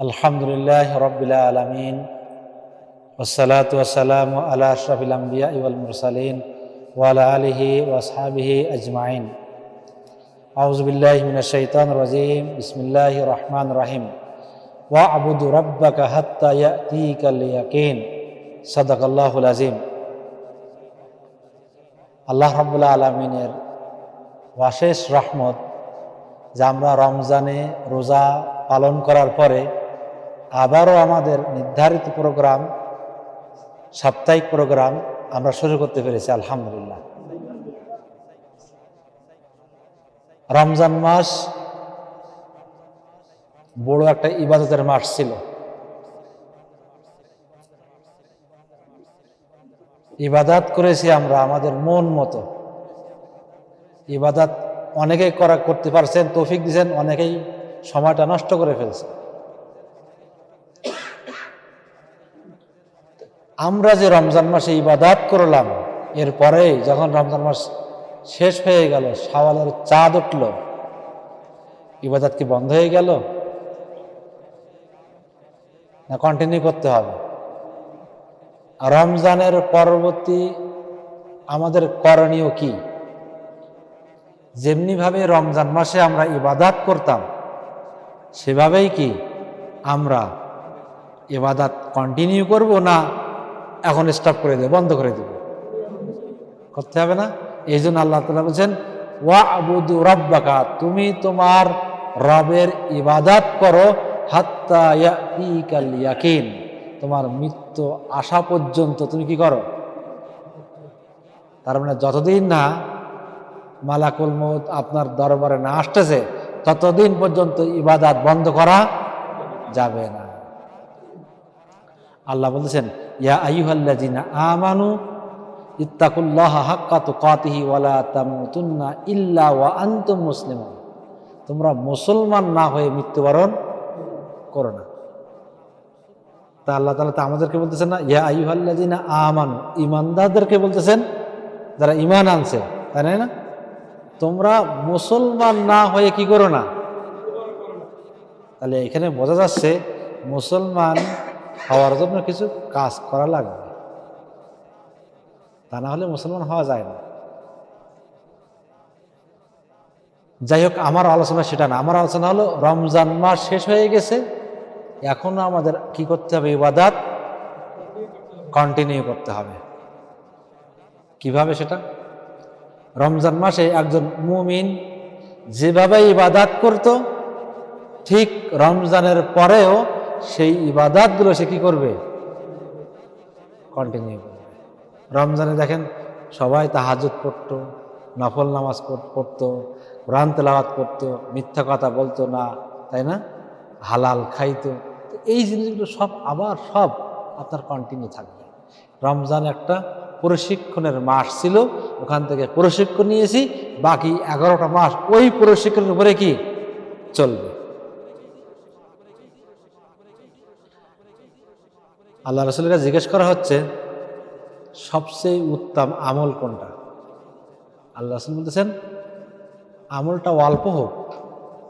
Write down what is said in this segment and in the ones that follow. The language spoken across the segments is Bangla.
আলহামদুলিল্লাহ রবিল আলমিন ওসালাত ওসালাম আলা আশরাফিল আম্বিয়া ইউল মুরসালিন ওয়ালা আলিহি ওয়াসহাবিহি আজমাইন। আউজবিল্লাহ শৈতান রাজিম বিসমিল্লাহ রহমান রাহিম। ওয়া আবুদু রব্বাকা হাত্তা ইয়াতিকাল ইয়াকিন সাদাকাল্লাহুল আজিম আল্লাহ রাব্বুল আলমিনের অশেষ রহমত, যে আমরা রমজানে রোজা পালন করার পরে আবারও আমাদের নির্ধারিত প্রোগ্রাম, সাপ্তাহিক প্রোগ্রাম আমরা শুরু করতে পেরেছি, আলহামদুলিল্লাহ। রমজান মাস বড় একটা ইবাদতের মাস ছিল। ইবাদাত করেছি আমরা আমাদের মন মতো। ইবাদাত অনেকেই করা করতে পারছেন, তৌফিক দিয়েছেন, অনেকেই সময়টা নষ্ট করে ফেলছে আমরা যে রমজান মাসে ইবাদাত করলাম, এরপরে যখন রমজান মাস শেষ হয়ে গেল সাওয়ালের চাঁদ উঠল, ইবাদাত কি বন্ধ হয়ে গেল? না কন্টিনিউ করতে হবে? রমজানের পরবর্তী আমাদের করণীয় কি? যেমনিভাবে রমজান মাসে আমরা ইবাদাত করতাম, সেভাবেই কি আমরা ইবাদাত কন্টিনিউ করব না এখন স্টপ করে দেবে, বন্ধ করে দেব। করতে হবে না? এই জন্য আল্লাহ তালা বলছেন ওয়া আবুদু রব্বাকা তুমি তোমার রবের ইবাদাত করো, হাত্তা ইয়াতিকাল ইয়াকিন। তোমার মৃত্যু আসা পর্যন্ত তুমি কি করো? তার মানে যতদিন না মালাকুল মৌত আপনার দরবারে না আসতেছে, ততদিন পর্যন্ত ইবাদাত বন্ধ করা যাবে না। আল্লাহ বলতেছেন ইয়া আইয়ুহাল্লাযিনা আমানু ইত্তাকুল্লাহ হাক্কা তুকাতিহি ওয়ালা তামুতুন্না ইল্লা ওয়া আনতুম মুসলিমুন। তোমরা মুসলমান না হয়ে মৃত্যুবরণ করো না। তা আল্লাহ তাআলা তো আমাদেরকে বলতেছেন না, ইয়া আইয়ুহাল্লাযিনা আমানু ইমানদারদেরকে বলতেছেন, যারা ইমান আনছে, তাই না? তোমরা মুসলমান না হয়ে কি করো না? তাহলে এখানে বোঝা যাচ্ছে মুসলমান হওয়ার জন্য কিছু কাজ করা লাগবে। তা না হলে মুসলমান হওয়া যায় না। যাই হোক, আমার আলোচনা সেটা না। আমার আলোচনা হলো, রমজান মাস শেষ হয়ে গেছে। এখনও আমাদের কি করতে হবে? ইবাদাত কন্টিনিউ করতে হবে। কীভাবে সেটা? রমজান মাসে একজন মুমিন যেভাবে ইবাদাত করত, ঠিক রমজানের পরেও সেই ইবাদাতগুলো সে কি করবে? কন্টিনিউ করবে। রমজানে দেখেন সবাই তাহাজুদ পড়তো, নফল নামাজ পড়তো, কোরআন তেলাওয়াত করতো, মিথ্যা কথা বলতো না, তাই না? হালাল খাইতো। তো এই জিনিসগুলো সব আবার সব আপনার কন্টিনিউ থাকবে। রমজান একটা প্রশিক্ষণের মাস ছিল, ওখান থেকে প্রশিক্ষণ নিয়েছি, বাকি এগারোটা মাস ওই প্রশিক্ষণের উপরে কি? চলবে। আল্লাহ রসুলকে জিজ্ঞেস করা হচ্ছে, সবচেয়ে উত্তম আমল কোনটা? আল্লাহ রসুল বলতেছেন, আমলটা অল্প হোক,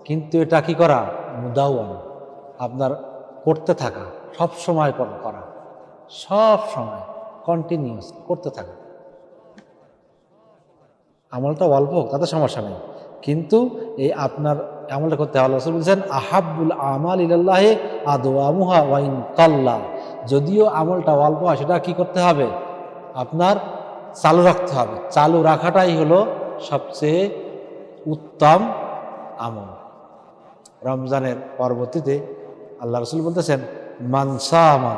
কিন্তু এটা কি করা? মুদাওয়ান, আপনার করতে থাকা, সব সময় করা সব সময় কন্টিনিউয়াস করতে থাকা। আমলটা অল্প হোক, তাতে সমস্যা নেই। কিন্তু এই আপনার আমলটা করতে হবে। রসুল বলছেন আহাবুল আমাল ইল্লাহে আদোয়ামুহা ওয়াইন কাল্লা যদিও আমলটা অল্প হয়, সেটা কি করতে হবে? আপনার চালু রাখতে হবে। চালু রাখাটাই হলো সবচেয়ে উত্তম আমল। রমজানের পরবর্তীতে আল্লাহ রসুল বলতেছেন মানসামা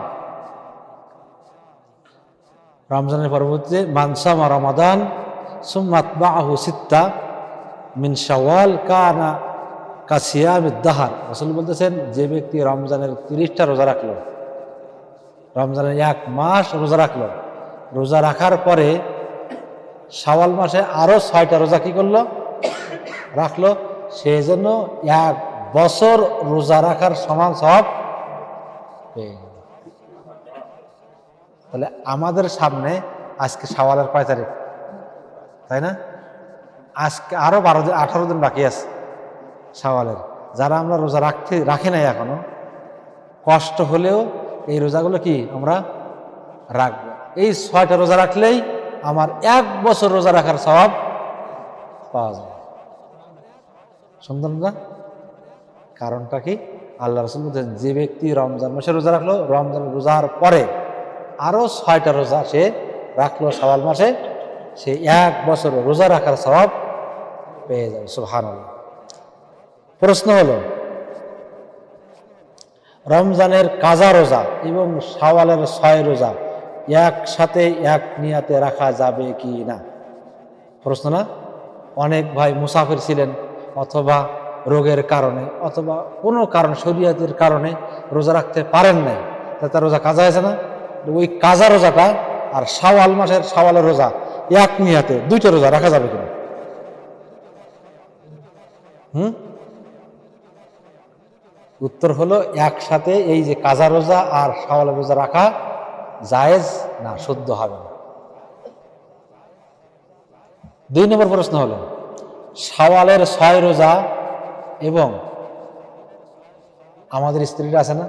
রমজানের পরবর্তীতে মানসামা রমাদান সুম্মাত বাহু সিত্তা কানা কাসিয়াম দাহার। রসুল বলতেছেন, যে ব্যক্তি রমজানের তিরিশটা রোজা রাখল রমজানের এক মাস রোজা রাখল। রোজা রাখার পরে শাওয়াল মাসে আরও ছয়টা রোজা কি করল? রাখল। সেই জন্য এক বছর রোজা রাখার সমান সব তাহলে আমাদের সামনে আজকে শাওয়ালের কয় তারিখ? তাই না? আজকে আরও বারো দিন, আঠারো দিন বাকি আছে শাওয়ালের। যারা আমরা রোজা রাখতে, রাখি নাই এখনও, কষ্ট হলেও এই রোজাগুলো কি আমরা রাখব? এই ছয়টা রোজা রাখলেই আমার এক বছর রোজা রাখার স্বভাব পাওয়া যাবে। সুন্দর না? কারণটা কি? আল্লাহ রসুল বলছেন, যে ব্যক্তি রমজান মাসে রোজা রাখল, রমজান রোজার পরে আরও ছয়টা রোজা সে রাখল সওয়াল মাসে, সে এক বছর রোজা রাখার স্বভাব পেয়ে যাবে। সুহান প্রশ্ন হলো রমজানের কাজা রোজা এবং সাওয়ালের ছয় রোজা একসাথে এক নিয়াতে রাখা যাবে কি না? প্রশ্ন না? অনেক ভাই মুসাফির ছিলেন অথবা রোগের কারণে অথবা কোনো কারণ, শরীয়তের কারণে রোজা রাখতে পারেন নাই। তা তার রোজা কাজা হয়েছে না? ওই কাজা রোজাটা আর সাওয়াল মাসের সাওয়ালের রোজা এক নিয়াতে দুইটা রোজা রাখা যাবে কিনা হুম? উত্তর হলো, একসাথে এই যে কাজা রোজা আর সাওয়ালের রোজা রাখা জায়েজ না, শুদ্ধ হবে না। দুই নম্বর প্রশ্ন হলো সাওয়ালের ছয় রোজা এবং আমাদের স্ত্রীরা আছে না?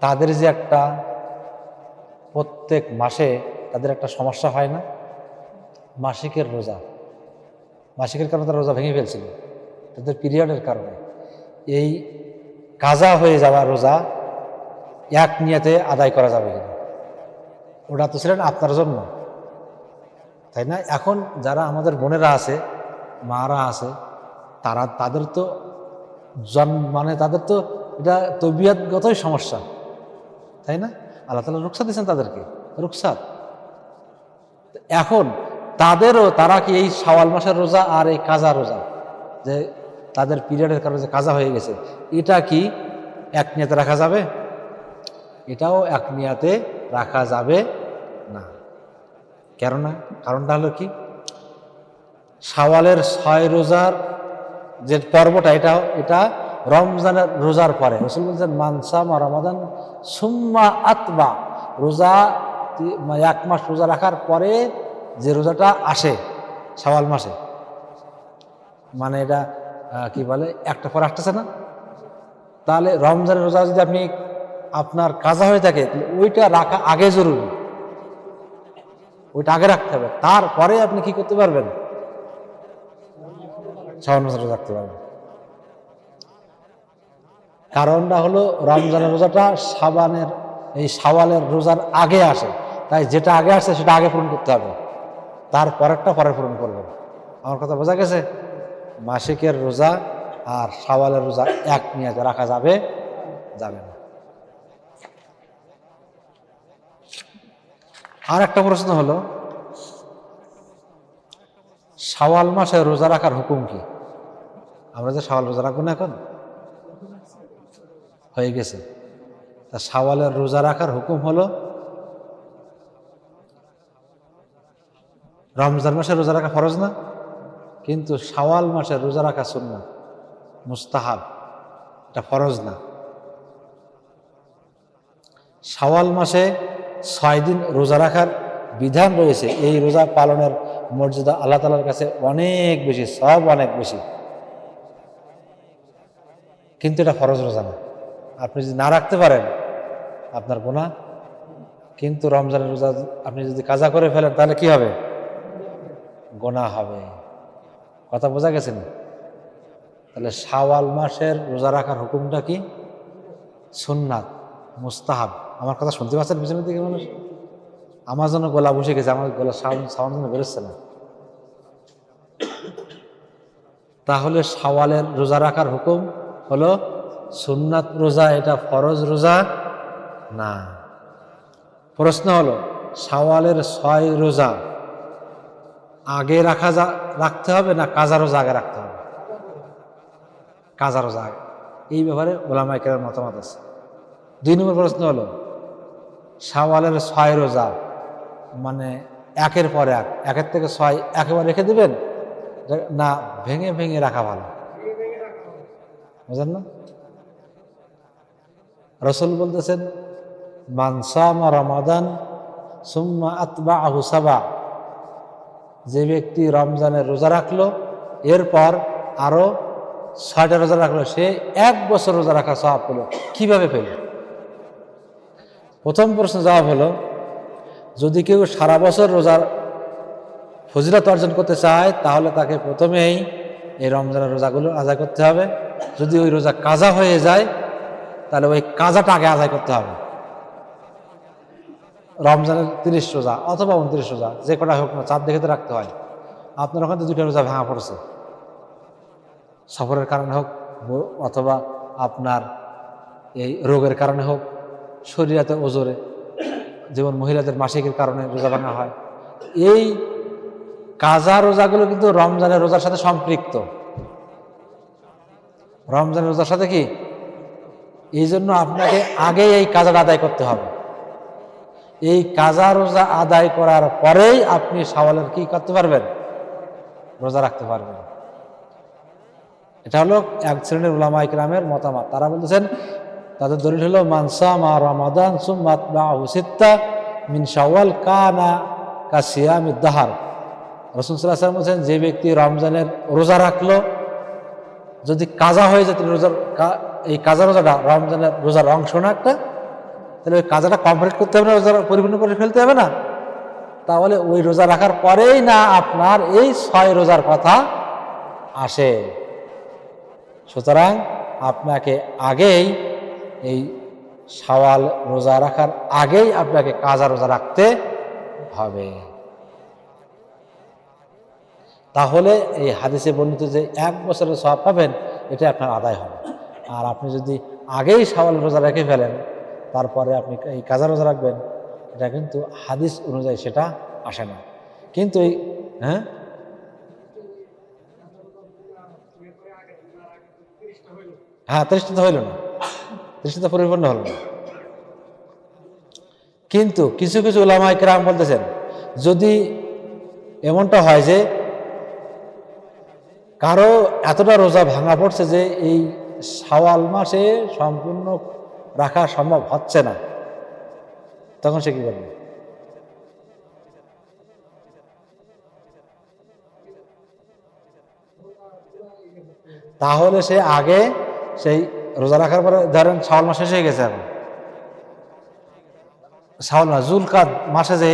তাদের যে একটা প্রত্যেক মাসে তাদের একটা সমস্যা হয় না? মাসিকের রোজা। মাসিকের কারণে তারা রোজা ভেঙে ফেলছিল। তাদের পিরিয়ডের কারণে। এই কাজা হয়ে যাওয়া রোজা এক নিয়াতে আদায় করা যাবে কিনা ওটা তো ছিলেন আপনার জন্য। তাই না? এখন যারা আমাদের বোনেরা আছে, মারা আছে, তারা, তাদের তো জন্ম মানে তাদের তো এটা তবিয়াতগতই সমস্যা। তাই না? আল্লাহ তালা রুকসাত দিয়েছেন তাদেরকে রুকসাত এখন তাদেরও, তারা কি এই সাওয়াল মাসের রোজা আর এই কাজা রোজা? যে তাদের পিরিয়ডের কারণে যে কাজা হয়ে গেছে। এটা কি এক নিয়াতে রাখা যাবে? এটাও এক নিয়াতে রাখা যাবে না। কেননা? কারণটা হলো কি? সাওয়ালের ছয় রোজার যে পর্বটা, এটা এটা রমজানের রোজার পরে। রসুল বলছেন মানসামা রমাদান সুম্মা আতবা। রোজা মানে এক মাস রোজা রাখার পরে যে রোজাটা আসে সাওয়াল মাসে মানে এটা কি বলে, একটা পর আসতেছে না? তাহলে রমজানের রোজা যদি আপনি আপনার কাজা হয়ে থাকে ওইটা রাখা আগে জরুরি। ওইটা আগে রাখতে হবে। তারপরে আপনি কি করতে পারবেন? রোজা রাখতে পারবেন। কারণটা হলো রমজানের রোজাটা সাবানের, এই সাওয়ালের রোজার আগে আসে। তাই যেটা আগে আসে, সেটা আগে পূরণ করতে হবে। তারপরেরটা পরে পূরণ করবেন। আমার কথা বোঝা গেছে? মাসিকের রোজা আর সাওয়ালের রোজা এক নিয়ে রাখা যাবে যাবে না। আর একটা প্রশ্ন হলো, শাওয়াল মাসে রোজা রাখার হুকুম কি? আমরা যে শাওয়াল রোজা রাখব না এখন? হয়ে গেছে। তা শাওয়ালের রোজা রাখার হুকুম হলো, রমজান মাসে রোজা রাখা ফরজ না? কিন্তু শাওয়াল মাসে রোজা রাখা সুন্না মুস্তাহাব। এটা ফরজ না। শাওয়াল মাসে ছয় দিন রোজা রাখার বিধান রয়েছে। এই রোজা পালনের মর্যাদা আল্লাহ তালার কাছে অনেক বেশি, সব অনেক বেশি। কিন্তু এটা ফরজ রোজা না। আপনি যদি না রাখতে পারেন, আপনার গোনা কিন্তু রমজানের রোজা আপনি যদি কাজা করে ফেলেন, তাহলে কি হবে? গোনা হবে। কথা বোঝা গেছে না? তাহলে শাওয়াল মাসের রোজা রাখার হুকুমটা কি? সুন্নাত, মুস্তাহাব। আমার কথা শুনতে পাচ্ছেন পিছনের দিকে মানুষ? আমার জন্য গলা বসে গেছে, আমার গলা সাউন্ড সাউন্ড যেন বেরোচ্ছে না। তাহলে শাওয়ালের রোজা রাখার হুকুম হলো সুন্নাত রোজা, এটা ফরজ রোজা না। প্রশ্ন হলো, শাওয়ালের ছয় রোজা আগে রাখা যা, রাখতে হবে না কাজারও রোজা আগে রাখতে হবে? কাজারও রোজা আগে এই ব্যাপারে ওলামাইকের মতামত আছে। দুই নম্বর প্রশ্ন হলো, শাওয়ালের ছয় রোজা মানে একের পর এক, একের থেকে ছয় একেবারে রেখে দেবেন? না, ভেঙে ভেঙে রাখা ভালো। বুঝলেন না? রসুল বলতেছেন মানসামা রমাদান, সুম্মা আতবা আহুসাবা যে ব্যক্তি রমজানের রোজা রাখল, এরপর আরও ছয়টা রোজা রাখল, সে এক বছর রোজা রাখা সব পেল। কীভাবে পেল? প্রথম প্রশ্ন জবাব হলো, যদি কেউ সারা বছর রোজার ফজিলত অর্জন করতে চায়, তাহলে তাকে প্রথমেই এই রমজানের রোজাগুলো আদায় করতে হবে। যদি ওই রোজা কাজা হয়ে যায়, তাহলে ওই কাজাটা আগে আদায় করতে হবে। রমজানের তিরিশ রোজা অথবা উনত্রিশ রোজা, যে কটা হোক না, চাঁদ দেখে তো রাখতে হয়। আপনার ওখানে তো দুইটা রোজা ভাঙা পড়ছে। সফরের কারণে হোক অথবা আপনার এই রোগের কারণে হোক, শরীরাতে ওজোরে, যেমন মহিলাদের মাসিকের কারণে রোজা ভাঙা হয়। এই কাজা রোজাগুলো কিন্তু রমজানের রোজার সাথে সম্পৃক্ত। রমজানের রোজার সাথে কি? এই জন্য আপনাকে আগে এই কাজাটা আদায় করতে হবে। এই কাজা রোজা আদায় করার পরেই আপনি সওয়ালের কি করতে পারবেন? রোজা রাখতে পারবেন। এটা হলো এক শ্রেণির উলামা ইকরামের মতামত। তারা বলতেছেন, তাদের দলিল হলো মানসা মা রমাদান সুম্মাত বা হুসিত্তা মিন শাওয়াল কানা কাসিয়াম দাহার। রসুল সাল্লাহ বলছেন, যে ব্যক্তি রমজানের রোজা রাখল, যদি কাজা হয়ে যেত রোজার এই কাজা রোজাটা রমজানের রোজার অংশ না, একটা তাহলে ওই কাজাটা কমপ্লিট করতে হবে না, রোজা পরিপূর্ণ করে ফেলতে হবে না? তাহলে ওই রোজা রাখার পরেই না আপনার এই ছয় রোজার কথা আসে। সুতরাং আপনাকে আগেই এই সওয়াল রোজা রাখার আগেই আপনাকে কাজা রোজা রাখতে হবে। তাহলে এই হাদিসে বর্ণিত যে এক বছরের সব পাবেন এটা আপনার আদায় হবে। আর আপনি যদি আগেই সওয়াল রোজা রেখে ফেলেন তারপরে আপনি এই কাজা রোজা রাখবেন, এটা কিন্তু হাদিস অনুযায়ী সেটা আসে না। কিন্তু এই হ্যাঁ? হ্যাঁ তৃষ্টিত হইল না। তৃষ্টিত পরিপূর্ণ হলো না। কিন্তু কিছু কিছু ওলামাই কেরাম বলতেছেন, যদি এমনটা হয় যে কারও এতটা রোজা ভাঙা পড়ছে যে এই সাওয়াল মাসে সম্পূর্ণ রাখা সম্ভব হচ্ছে না। তখন সে কি করবে? তাহলে সে আগে সেই রোজা রাখার পরে ধরেন শাওয়াল মাস শেষ হয়ে গেছে এখন। শাওয়াল মাস জুলকাদ মাসে যে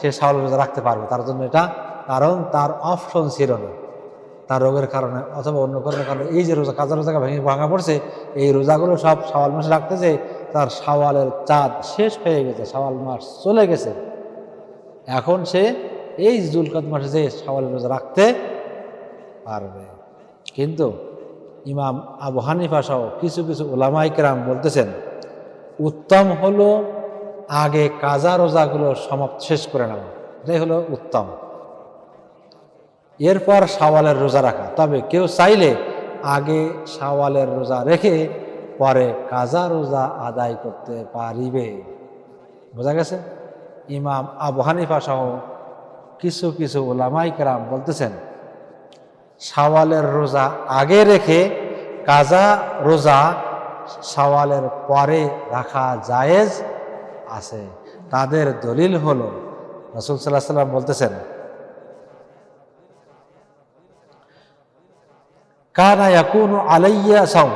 সে শাওয়াল রোজা রাখতে পারবে, তার জন্য এটা কারণ তার অপশন ছিল না। তার রোগের কারণে অথবা অন্য কারণের কারণে এই যে রোজা কাজা রোজা ভেঙে, ভাঙা পড়ছে, এই রোজাগুলো সব শাওয়াল মাসে রাখতেছে, তার শাওয়ালের চাঁদ শেষ হয়ে গেছে, শাওয়াল মাস চলে গেছে। এখন সে এই জুলকাত মাসে যে শাওয়ালের রোজা রাখতে পারবে। কিন্তু ইমাম আবু হানিফা সহ কিছু কিছু ওলামাই কেরাম বলতেছেন, উত্তম হলো আগে কাজা রোজাগুলো সমাপ্ত, শেষ করে নেওয়া এটাই হলো উত্তম। এরপর সাওয়ালের রোজা রাখা। তবে কেউ চাইলে আগে সাওয়ালের রোজা রেখে পরে কাজা রোজা আদায় করতে পারিবে। বোঝা গেছে? ইমাম আবু হানিফা সহ কিছু কিছু ওলামাই কেরাম বলতেছেন সাওয়ালের রোজা আগে রেখে কাজা রোজা সাওয়ালের পরে রাখা জায়েজ আছে। তাদের দলিল হলো, রসুল সাল্লাহ সাল্লাম বলতেছেন কানা ইয়াকুন আলাইয়া সাউম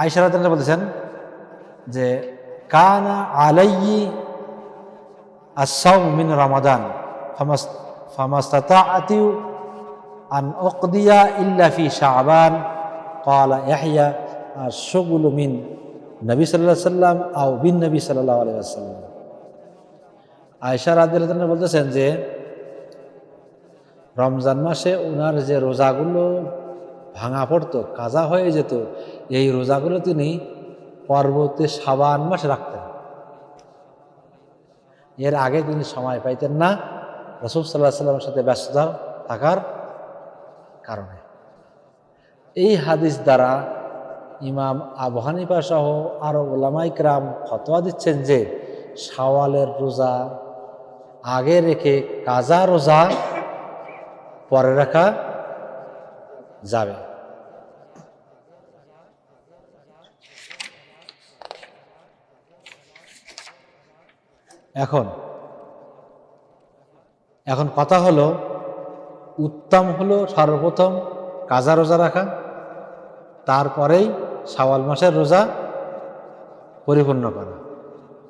আইসারা তারা বলেছেন যে, কানা আলাইয়ি আসাউম মিন রামাদান ফামাস্তাতাআতিউ আন উকদিয়া ইল্লা ফি শাবান, ক্বালা ইয়াহইয়া আশ-শুগলু মিন নবী সাল্লাল্লাহু আলাইহি সাল্লাম আও বিন নবী সাল্লাল্লাহু আলাইহি সাল্লাম আয়েশা রাদিয়াল্লাহু বলতেছেন যে রমজান মাসে ওনার যে রোজাগুলো ভাঙা পড়তো, কাজা হয়ে যেত, এই রোজাগুলো তিনি পরবর্তী সাবান মাসে রাখতেন। এর আগে তিনি সময় পাইতেন না, রসুল সাল্লাহ সাল্লামের সাথে ব্যস্ততা থাকার কারণে। এই হাদিস দ্বারা ইমাম আবু হানিফা সহ আরও ওলামাইকরাম ফতোয়া দিচ্ছেন যে, শাওয়ালের রোজা আগে রেখে কাজা রোজা পরে রাখা যাবে। এখন এখন কথা হলো, উত্তম হলো সর্বপ্রথম কাজা রোজা রাখা, তারপরেই শাওয়াল মাসের রোজা পরিপূর্ণ করা।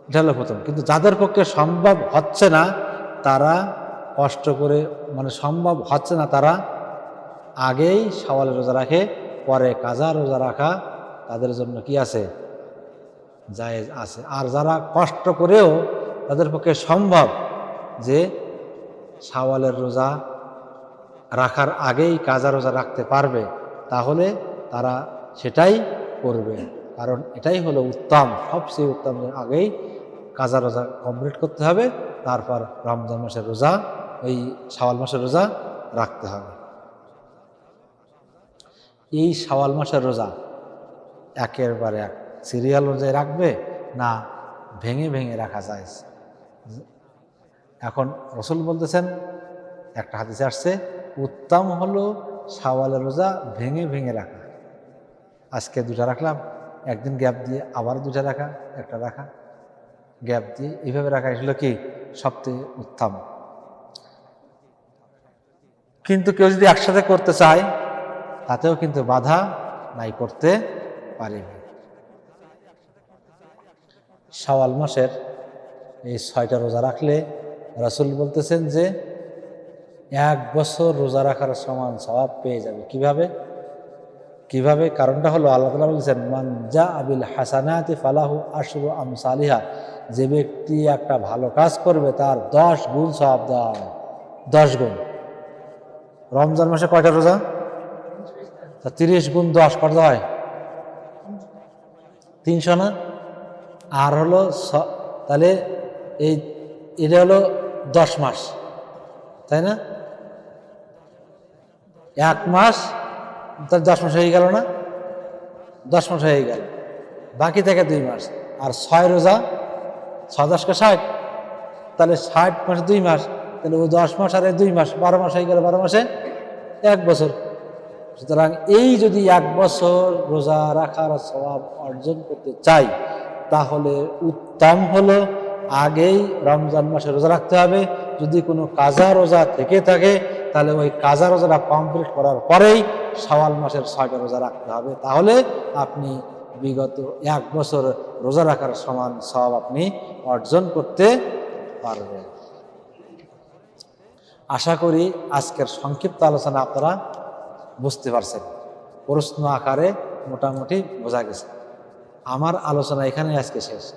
এটা হলো প্রথম। কিন্তু যাদের পক্ষে সম্ভব হচ্ছে না, তারা কষ্ট করে মানে সম্ভব হচ্ছে না তারা আগেই সওয়ালের রোজা রাখে, পরে কাজা রোজা রাখা তাদের জন্য কি আছে? জায়েজ আছে। আর যারা কষ্ট করেও তাদের পক্ষে সম্ভব যে শাওয়ালের রোজা রাখার আগেই কাজা রোজা রাখতে পারবে, তাহলে তারা সেটাই করবে। কারণ এটাই হলো উত্তম, সবচেয়ে উত্তম আগেই কাজা রোজা কমপ্লিট করতে হবে, তারপর রমজান মাসের রোজা ওই শাওয়াল মাসের রোজা রাখতে হবে। এই শাওয়াল মাসের রোজা একেবারে এক সিরিয়াল অনুযায়ী রাখবে না ভেঙে ভেঙে রাখা যায়। এখন রসুল বলতেছেন, একটা হাদিসে আসছে, উত্তম হলো শাওয়ালের রোজা ভেঙে ভেঙে রাখা। আজকে দুটা রাখলাম, একদিন গ্যাপ দিয়ে আবার দুটা রাখা, একটা রাখা। গ্যাপ দিয়ে এইভাবে রাখা, এগুলো কি সবচেয়ে উত্তম? কিন্তু কেউ যদি একসাথে করতে চায়, তাতেও কিন্তু বাধা নাই করতে পারিবে। শাওয়াল মাসের এই ছয়টা রোজা রাখলে রাসুল বলতেছেন যে, এক বছর রোজা রাখার সমান স্বভাব পেয়ে যাবে। কীভাবে? কীভাবে? কারণটা হলো আল্লাহ তালা বলছেন মানজা আবিল হাসানাতি ফালাহু আশরু আম সালিহা যে ব্যক্তি একটা ভালো কাজ করবে, তার দশ গুণ স্বভাব দেওয়া হবে। দশ গুণ। রমজান মাসে কয়টা রোজা? তা তিরিশ গুণ দশ কত হয়? তিনশো না? আর হলো তাহলে এই, এটা হলো দশ মাস, তাই না? এক মাস তার দশ মাস হয়ে গেল না? দশ মাস হয়ে গেল। বাকি থেকে দুই মাস। আর ছয় রোজা, ছয় দশকে ষাট, তাহলে ষাট মাসে দুই মাস। তাহলে ওই দশ মাস আর দুই মাস, বারো মাস হয়ে গেল বারো মাসে, এক বছর। সুতরাং এই যদি এক বছর রোজা রাখার স্বভাব অর্জন করতে চাই, তাহলে উত্তম হলো আগেই রমজান মাসে রোজা রাখতে হবে। যদি কোনো কাজা রোজা থেকে থাকে, তাহলে ওই কাজা রোজাটা কমপ্লিট করার পরেই সওয়াল মাসের ছয়টা রোজা রাখতে হবে। তাহলে আপনি বিগত এক বছর রোজা রাখার সমান সব আপনি অর্জন করতে পারবেন। আশা করি আজকের সংক্ষিপ্ত আলোচনা আপনারা বুঝতে পারছেন। প্রশ্ন আকারে মোটামুটি বোঝা গেছে। আমার আলোচনা এখানে আজকে শেষ।